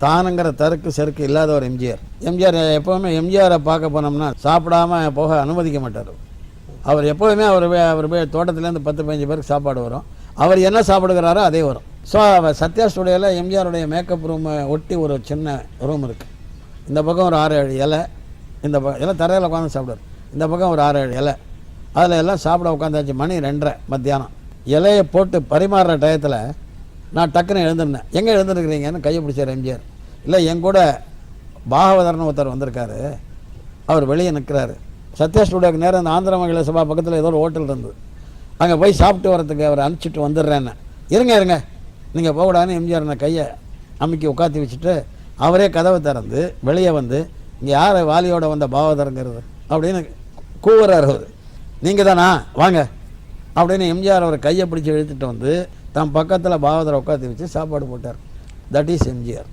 தானுங்கிற தருக்கு செருக்கு இல்லாத ஒரு எம்ஜிஆர். எம்ஜிஆர் எப்போவுமே எம்ஜிஆரை பார்க்க போனோம்னா சாப்பிடாம போக அனுமதிக்க மாட்டார். அவர் எப்போதுமே அவர் வே- அவர் போய் தோட்டத்துலேருந்து பத்து பதினஞ்சு பேருக்கு சாப்பாடு வரும். அவர் என்ன சாப்பிடுகிறாரோ அதே வரும். ஸோ சத்யா ஸ்டுடியோவில் எம்ஜிஆருடைய மேக்கப் ரூமை ஒட்டி ஒரு சின்ன ரூம் இருக்குது இந்த பக்கம் ஒரு ஆறு ஏழு இலை இந்த பக்கம் எல்லாம் தரையில் உட்காந்து சாப்பிடுவார். இந்த பக்கம் ஒரு ஆறு ஏழு இலை. அதில் எல்லாம் சாப்பிட உட்காந்தாச்சு மணி ரெண்டரை மத்தியானம். இலையை போட்டு பரிமாறுற டயத்தில் நான் டக்குன்னு எழுந்திருந்தேன். எங்கே எழுந்திருக்கிறீங்கன்னு கையை பிடிச்சார் எம்ஜிஆர். இல்லை என் கூட பாகவதர்னு ஒருத்தர் வந்திருக்காரு. அவர் வெளியே நிற்கிறாரு. சத்யா ஸ்டுடியோக்கு நேரம் அந்த ஆந்திர மகிழ சபா பக்கத்தில் ஏதோ ஒரு ஹோட்டல் இருந்தது. அங்கே போய் சாப்பிட்டு வரதுக்கு அவர் அனுப்பிச்சிட்டு வந்துடுறேன்னு. இருங்க இருங்க. நீங்கள் போகக்கூடாதுன்னு எம்ஜிஆர் நான் கையை அமுக்கி உட்காத்தி வச்சுட்டு அவரே கதவை திறந்து வெளியே வந்து இங்கே யார் வாலியோட வந்த பாவதரங்கிறது அப்படின்னு கூவுறார் அவர். நீங்கள் தானா வாங்க. அப்படின்னு எம்ஜிஆர் அவர் கையை பிடிச்சி இழுத்துட்டு வந்து தன் பக்கத்தில் பாகவதரை உட்காந்து வச்சு சாப்பாடு போட்டார். That is MGR